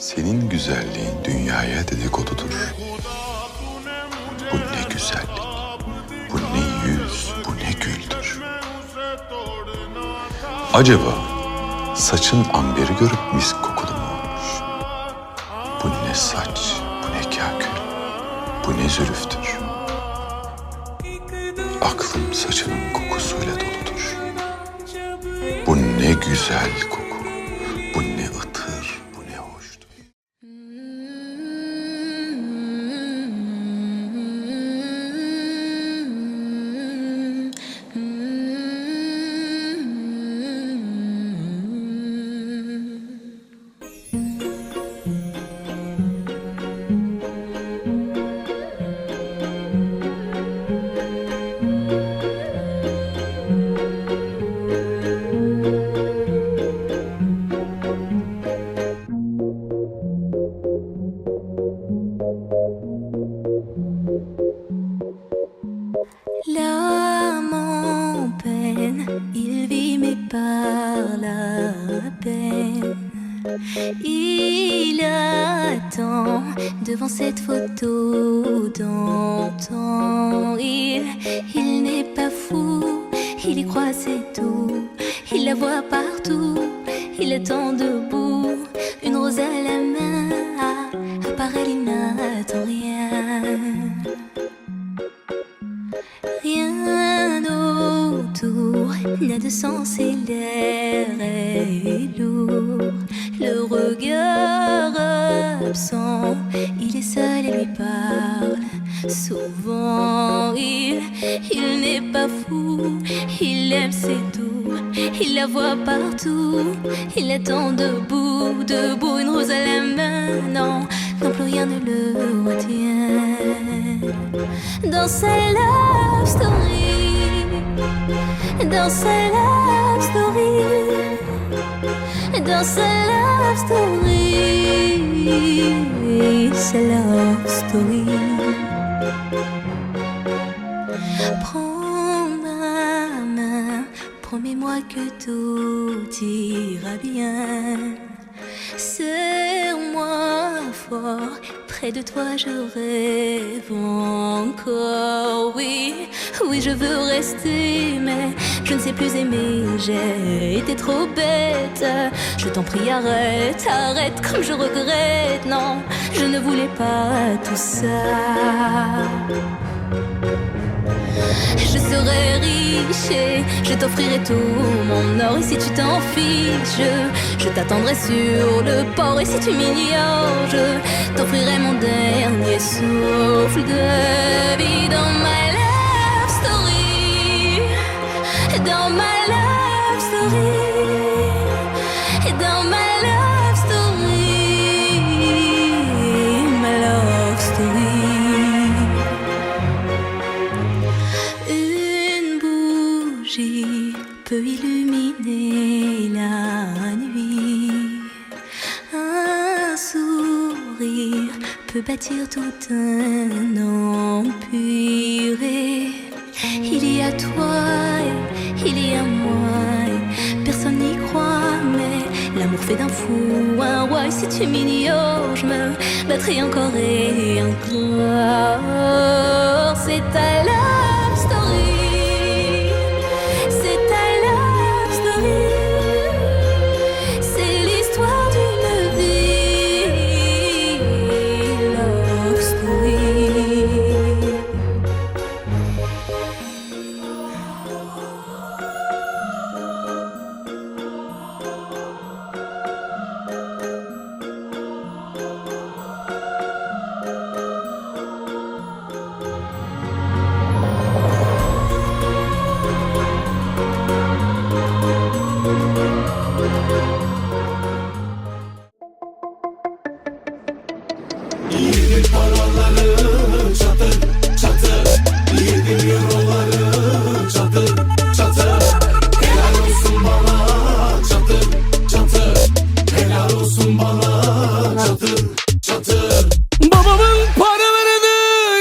Senin güzelliğin dünyaya dedikodudur. Bu ne güzellik, bu ne yüz, bu ne güldür. Acaba saçın amberi görüp mis kokulu mu olmuş? Bu ne saç, bu ne kakül, bu ne zülüftür. Aklım saçının kokusuyla doludur. Bu ne güzel koku, Il attend devant cette photo d'antan. Il, il n'est pas fou, il y croit c'est tout. Il la voit partout, il attend debout. Une rose à la main, il n'attend rien. Absent, il est seul et lui parle. Souvent, il, il n'est pas fou, il aime c'est tout. Il la voit partout, il attend debout, debout, une rose à la main. Non, non plus rien ne le retient dans sa love story, dans sa love story, dans sa love story, sa love story. Prends ma main, promets-moi que tout ira bien. Serre-moi fort, près de toi je rêve encore. Oui, oui, je veux rester, mais je ne sais plus aimer. J'ai été trop bête. Je t'en prie, arrête, arrête, comme je regrette. Non, je ne voulais pas tout ça. Je serai riche et je t'offrirai tout mon or. Et si tu t'en fiches, je, t'attendrai sur le port. Et si tu m'ignores, je t'offrirai mon dernier souffle de vie dans ma love story. Dans ma love story. Peut bâtir tout un empire. Il y a toi, il y a moi. Personne n'y croit, mais l'amour fait d'un fou un roi. Si tu m'ignores, je me battrai encore et encore. C'est ta love Paraları çatır çatır Yedim euroları çatır çatır Helal olsun çatır çatır Helal olsun çatır çatır Babamın paralarını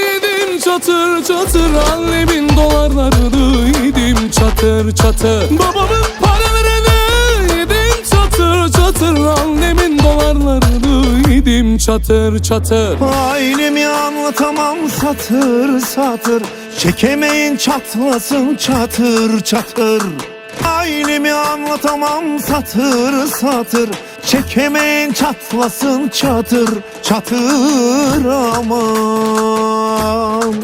yedim çatır çatır Annemin dolarlarını yedim çatır çatır. Babamın Ailemi anlatamam satır satır. Çekemeyin çatlasın çatır çatır. Ailemi anlatamam satır satır. Çekemeyin çatlasın çatır çatır. Aman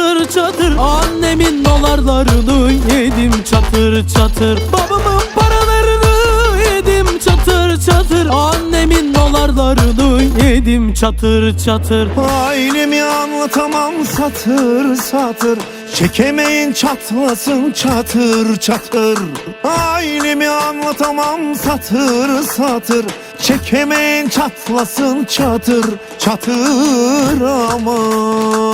çatır çatır. Annemin dolarlarını yedim çatır çatır. Babamın paralarını yedim çatır çatır. Annemin dolarlarını yedim çatır çatır. Ailemi anlatamam satır satır. Çekemeyin çatlasın çatır çatır. Ailemi anlatamam satır satır. Çekemeyin çatlasın çatır çatır aman